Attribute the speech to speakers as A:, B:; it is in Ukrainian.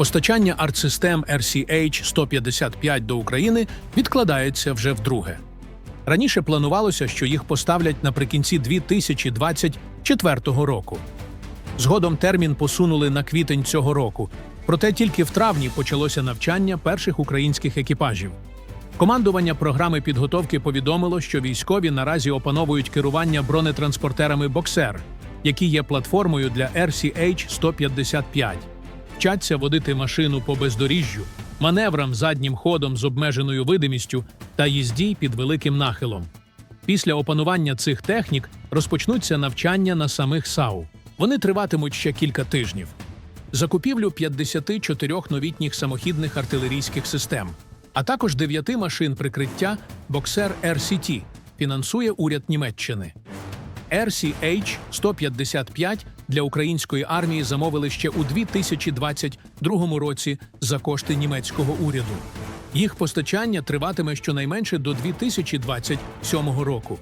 A: Постачання артсистем RCH-155 до України відкладається вже вдруге. Раніше планувалося, що їх поставлять наприкінці 2024 року. Згодом термін посунули на квітень цього року, проте тільки в травні почалося навчання перших українських екіпажів. Командування програми підготовки повідомило, що військові наразі опановують керування бронетранспортерами Боксер, які є платформою для RCH-155. Вчаться водити машину по бездоріжжю, маневрам заднім ходом з обмеженою видимістю та їзді під великим нахилом. Після опанування цих технік розпочнуться навчання на самих САУ. Вони триватимуть ще кілька тижнів. Закупівлю 54 новітніх самохідних артилерійських систем, а також 9 машин прикриття Боксер RCT фінансує уряд Німеччини. RCH-155 для української армії замовили ще у 2022 році за кошти німецького уряду. Їх постачання триватиме щонайменше до 2027 року.